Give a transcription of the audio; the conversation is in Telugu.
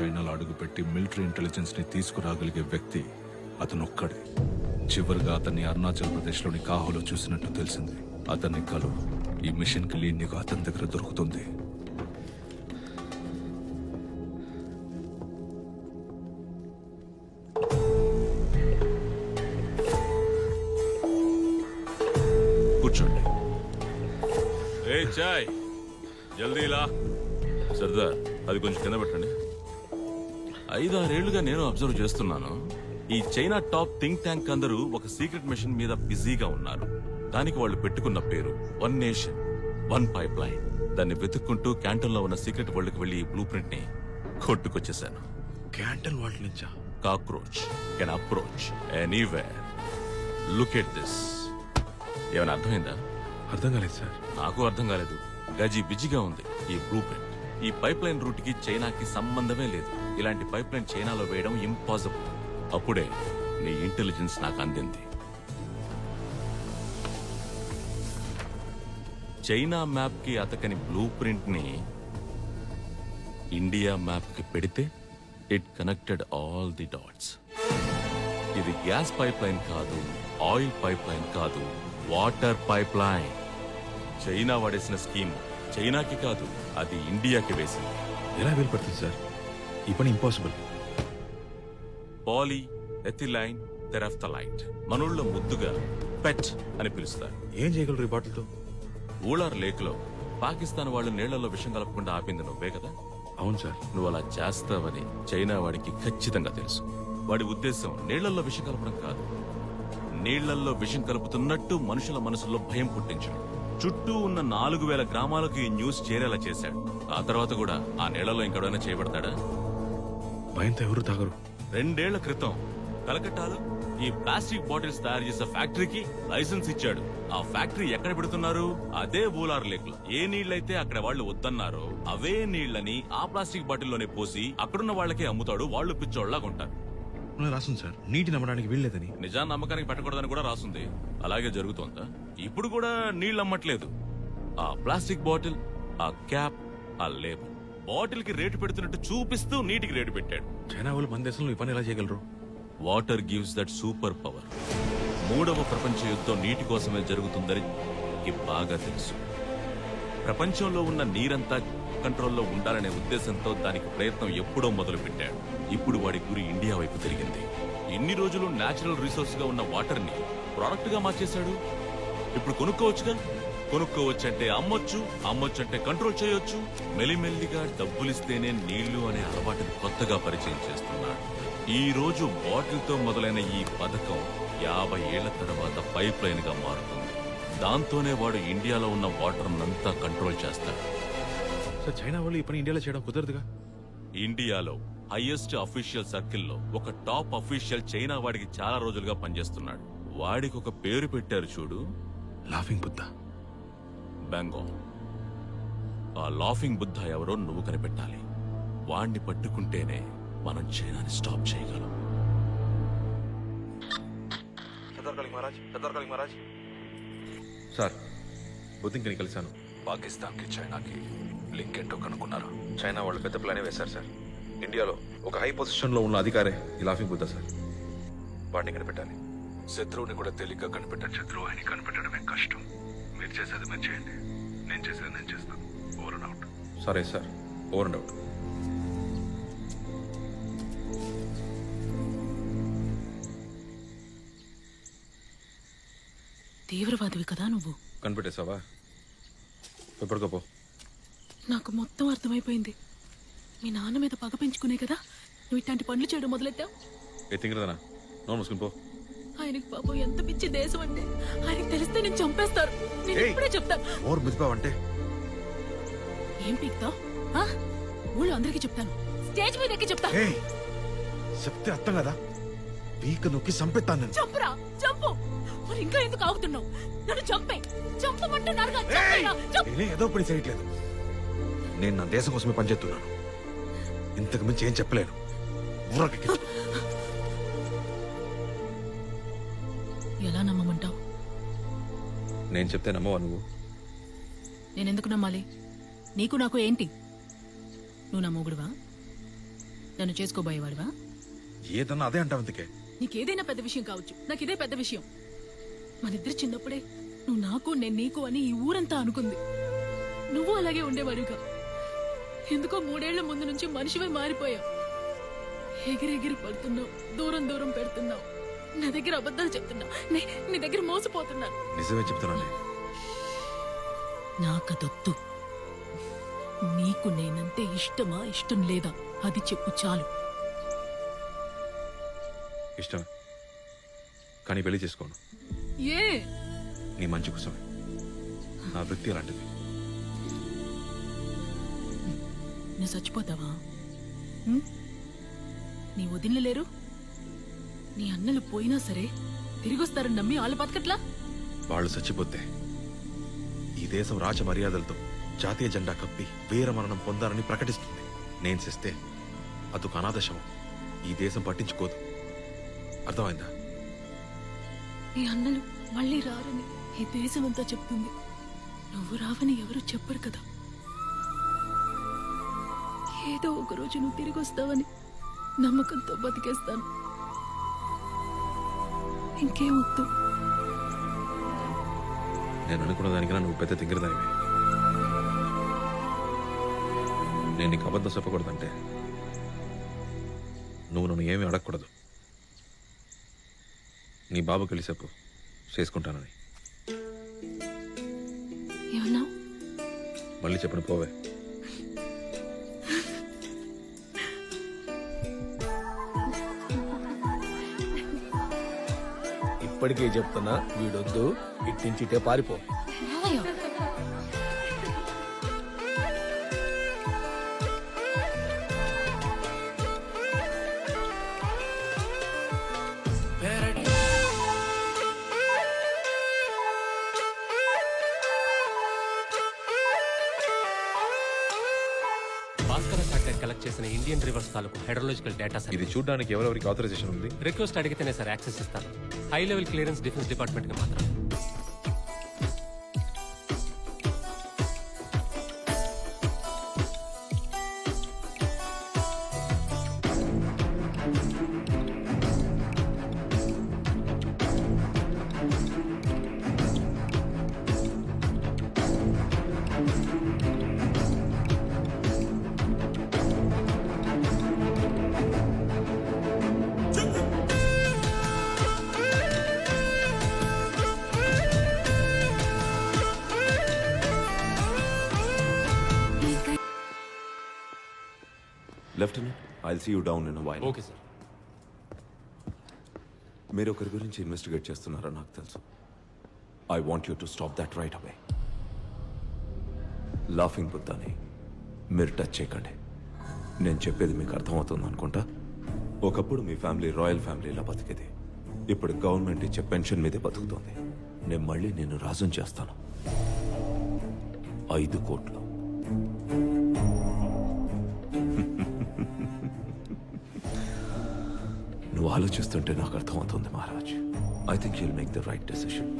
చైనాలో అడుగుపెట్టి మిలిటరీ ఇంటెలిజెన్స్ని తీసుకురాగలిగే వ్యక్తి అతనొక్కడే. చివరిగా అతన్ని అరుణాచల్ ప్రదేశ్లోని కాహోలో చూసినట్టు తెలిసింది. అతన్ని కలు. ఈ మిషన్ క్లీన్ లీడ్ నీకు అతని దగ్గర దొరుకుతుంది. కూర్చోండి. ఏ చాయ్. జల్దీలా. సర్దార్ అది కొంచెం కింద పెట్టండి. ఐదారేళ్ళుగా నేను అబ్జర్వ్ చేస్తున్నాను. ఈ చైనా టాప్ థింక్ ట్యాంక్ అందరూ ఒక సీక్రెట్ మిషన్ మీద బిజీగా ఉన్నారు. దానికి వాళ్ళు పెట్టుకున్న పేరు one nation one pipe line దాన్ని వెతుక్కుంటూ క్యాంటీన్లో ఉన్న సీక్రెట్ వరల్డ్కి వెళ్ళి ఈ బ్లూ ప్రింట్ని కొట్టుకొచ్చేసాను క్యాంటన్ వాళ్ళ నుంచా? Cockroach can approach anywhere. Look at this. ఏమైనా అర్థమైందా? అర్థం కాలేదు సార్. నాకు అర్థం కాలేదు. గజి బిజిగా ఉంది ఈ బ్లూ ప్రింట్. ఈ పైప్ లైన్ రూట్కి చైనాకి సంబంధమే లేదు. ఇలాంటి పైప్ లైన్ చైనాలో వేయడం ఇంపాసిబుల్ అప్పుడే నీ ఇంటెలిజెన్స్ నాకు అందింది. చైనా మ్యాప్కి అతకని బ్లూ ప్రింట్ని ఇండియా మ్యాప్కి పెడితే it connected all the dots ఇది గ్యాస్ పైప్ లైన్ కాదు ఆయిల్ పైప్ లైన్ కాదు వాటర్ పైప్ లైన్ చైనా వాడేసిన స్కీమ్ చైనాకి కాదు అది ఇండియాకి వేసింది. ఎలా వీలు పడుతుంది సార్? ఈ పని ఇంపాసిబుల్ పాలీ ఎథిలైన్ తెరఫ్తలైట్. మనోళ్ళ ముద్దుగా పెట్ అని పిలుస్తారు. ఏం చేయగలరు ఈ బాటిల్తో? ఊళార్ లేక్లో పాకిస్తాన్ వాళ్ళు నీళ్ళలో విషం కలపకుండా ఆపింది నువ్వే కదా? అవును సార్. నువ్వు అలా చేస్తావని చైనా వాడికి ఖచ్చితంగా తెలుసు. వాడి ఉద్దేశం నీళ్ళలో విషం కలపడం కాదు. నీళ్ళలో విషం కలుపుతున్నట్టు మనుషుల మనసులో భయం పుట్టించడం. చుట్టూ ఉన్న నాలుగు వేల గ్రామాలకు ఈ న్యూస్ చేరేలా చేశాడు. ఆ తర్వాత కూడా ఆ నీళ్ళలో ఇంకెవడైనా చేయబడతాడా? భయంతో ఎవరు తాగరు. రెండేళ్ళ క్రితం కలకట్టాలో ఈ ప్లాస్టిక్ బాటిల్స్ తయారు చేసే ఫ్యాక్టరీకి లైసెన్స్ ఇచ్చాడు. ఆ ఫ్యాక్టరీ ఎక్కడ పెడుతున్నారు? అదే బూలార్ లేక్లో ఏ నీళ్ళైతే అక్కడ వాళ్ళు వద్దన్నారో అవే నీళ్ళని ఆ ప్లాస్టిక్ బాటిల్లోనే పోసి అక్కడున్న వాళ్ళకే అమ్ముతాడు. వాళ్ళు పిచ్చోళ్ళగా ఉంటారు. అలా రాస్తుంది సార్. నీటి నమ్మడానికి వీల్లేదని. నిజాన్ని నమ్మకానికి పెట్టకూడదని కూడా రాసుంది. అలాగే జరుగుతోందా? ఇప్పుడు కూడా నీళ్ళు అమ్మట్లేదు ఆ ప్లాస్టిక్ బాటిల్ ఆ క్యాప్ ఆ లేబుల్ బాటిల్కి రేటు పెడుతున్నట్టు చూపిస్తూ నీటికి రేటు పెట్టాడు. చైనా వాళ్ళు మన దేశంలో ఈ పని ఎలా చేయగలరు? Water gives that super power. మూడవ ప్రపంచ యుద్ధం నీటి కోసమే జరుగుతుందని బాగా తెలుసు. ప్రపంచంలో ఉన్న నీరంతా కంట్రోల్లో ఉండాలనే ఉద్దేశంతో దానికి ప్రయత్నం ఎప్పుడో మొదలుపెట్టాడు. ఇప్పుడు వాడి గురి ఇండియా వైపు తిరిగింది. ఇన్ని రోజులు న్యాచురల్ రిసోర్స్గా ఉన్న వాటర్ని ప్రొడక్ట్గా మార్చేశాడు? ఇప్పుడు కొనుక్కోవచ్చుగా? కొనుక్కోవచ్చు అంటే అమ్మొచ్చు అంటే కంట్రోల్ చేయొచ్చు. మెల్లిమెల్లిగా డబ్బులిస్తేనే నీళ్ళు అనే అలవాటుని కొత్తగా పరిచయం చేస్తున్నాడు. ఈ రోజు బాటిల్తో మొదలైన ఈ పథకం యాభై ఏళ్ళ తర్వాత పైప్ లైన్గా మారుతుంది. దాంతోనే వాడు ఇండియాలో ఉన్న వాటర్ అంతా కంట్రోల్ చేస్తాడు. సార్ చైనా వాళ్ళు ఈ పని ఇండియాలో చేయడం కుదరదుగా? ఇండియాలో హైయెస్ట్ అఫీషియల్ సర్కిల్లో ఒక టాప్ అఫీషియల్ చైనా వాడికి చాలా రోజులుగా పనిచేస్తున్నాడు. వాడికి ఒక పేరు పెట్టారు చూడు. లాఫింగ్ బుద్ధ బెంగాల్ ఆ లాఫింగ్ బుద్ధ ఎవరో నువ్వు కనిపెట్టాలి. వాణ్ణి పట్టుకుంటేనే మనం చైనాని స్టాప్ చేయగలం. సార్ బుద్ధింకని కలిశాను. పాకిస్తాన్కి చైనాకి. లింక్ ఏంటో కనుక్కున్నారు. చైనా వాళ్ళు పెద్ద ప్లానే వేశారు సార్. ఇండియాలో ఒక హై పొజిషన్లో ఉన్న అధికారే ఈ లాఫింగ్ బుద్ధ సార్. వాడిని కనిపెట్టాలి శత్రువుని కూడా తేలిగ్గా కనిపెట్టాడు శత్రువు అని కనిపెట్టడమే కష్టం. మీరు చేసేది మీరు చేయండి. నేను చేసేది నేను చేస్తాను. ఓవర్ అండ్ అవుట్ సరే సార్. ఓవర్ అండ్ అవుట్ తీవ్రవాదివి కదా నువ్వు. కనిపెట్టేసావా ఎప్పటికపో నాకు మొత్తం అర్థమైపోయింది. మీ నాన్న మీద పగ పెంచుకునే కదా నువ్వు ఇట్లాంటి పనులు చేయడం మొదలెట్టావు? ఏ తింగరదనా? నోన్ మూసుకుని పో. ఆయనకి పాపం ఎంత పిచ్చి దేశం అంటే ఆయనకి తెలిస్తే నేను చంపేస్తారు. నేను! ఇప్పుడే చెప్తాను ఓవర్ మిదిపావంటే ఏం పీక్తావు ఊళ్ళో అందరికీ చెప్తాను. స్టేజ్ మీద ఎక్కి చెప్తా. చెప్తే అర్థం కదా? పీక నొక్కి చంపెత్తాను చంపురా! చంపు! మరి ఇంకా ఎందుకు ఆగుతున్నావు? నన్ను చంపే! చంపమంటున్నారుగా చంపేరా, చంపు. నేనే ఏదో పని చేయట్లేదు. నేను నా దేశం కోసమే పనిచేస్తున్నాను. ఇంతకు మించి ఏం చెప్పలేను. ఎలా నమ్మమంటావు? నేను చెప్తే నమ్మవా నువ్వు? నేనెందుకు నమ్మాలి? నీకు నాకు ఏంటి? నువ్వు నా మొగుడువా? నన్ను చేసుకోబోయేవాడివా? ఏదన్నా అదే అంటావు ఇంతకే నీకేదైనా పెద్ద విషయం కావచ్చు. నాకు ఇదే పెద్ద విషయం. మనిద్దరు చిన్నప్పుడే నువ్వు నాకు నేను నీకు అని ఈ ఊరంతా అనుకుంది. నువ్వు అలాగే ఉండేవాడుగా ఎందుకో మూడేళ్ళ ముందు నుంచి మనిషివై మారిపోయావు ఎగిరెగిరి పడుతున్నావు దూరం దూరం పెడుతున్నావు. నా దగ్గర అబద్ధాలు చెప్తున్నావు నే- నీ దగ్గర మోసపోతున్నాను నిజమే చెప్తున్నానే. నాకదొద్దు. నీకు నేనంటే ఇష్టమా ఇష్టం లేదా అది చెప్పు చాలు. ఇష్టం. కానీ పెళ్ళి చేసుకోను. ఏ? నీ మంచి కోసమే. నా వృత్తి అలాంటిది. నువ్వు చచ్చిపోతావా? నీ వదిన లేరు? నీ అన్నలు పోయినా సరే తిరిగొస్తారని నమ్మి వాళ్ళు బతకట్లా? వాళ్ళు చచ్చిపోతే ఈ దేశం రాజ మర్యాదలతో జాతీయ జెండా కప్పి వీర మరణం పొందారని ప్రకటిస్తుంది. నేను చేస్తే అదొక అనాథ శవం ఈ దేశం పట్టించుకోదు. అర్థమైందా? నీ అన్నలు మళ్ళీ రారని ఈ దేశమంతా చెప్తుంది. నువ్వు రావని ఎవరు చెప్పరు కదా? ఏదో ఒక రోజు నువ్వు తిరిగి వస్తావని నమ్మకంతో బతికేస్తాను. ఇంకేం వద్దు. నేను అనుకున్న దానికన్నా నువ్వు పెద్ద తింగరదానివి. నేను నీకు అబద్ధం చెప్పకూడదంటే నువ్వు నన్ను ఏమీ అడగకూడదు. నీ బాబు కలిసేపు చేసుకుంటానని. ఏమన్నావు మళ్ళీ చెప్పిన పోవే. ఇప్పటికే చెప్తున్నా వీడొద్దు. ఇట్టించిటే పారిపో. కలెక్ట్ చేసిన ఇండియన్ రివర్స్ తాలూకు హైడ్రాలజికల్ డేటా సార్ ఇది చూడడానికి ఎవరెవరికి ఆథరైజేషన్ ఉంది? రిక్వెస్ట్ అడిగితేనే సార్ యాక్సెస్ ఇస్తాను. హై లెవెల్ క్లియరెన్స్ డిఫెన్స్ డిపార్ట్మెంట్కి lieutenant I see you down in while okay sir. మీరు ఒకరి గురించి ఇన్వెస్టిగేట్ చేస్తున్నారో నాకు తెలుసు. I want you to stop that right away. Laughing బుద్ధాని మీరు టచ్ చేయకండి. నేను చెప్పేది మీకు అర్థమవుతుంది అనుకుంటా? ఒకప్పుడు మీ ఫ్యామిలీ రాయల్ ఫ్యామిలీలా బతికేది. ఇప్పుడు గవర్నమెంట్ ఇచ్చే పెన్షన్ మీదే బతుకుతోంది. నేను మళ్ళీ నేను రాజం చేస్తాను. ఐదు కోట్లు. నువ్వు ఆలోచిస్తుంటే నాకు అర్థమవుతుంది Maharaj. I think you'll make the right decision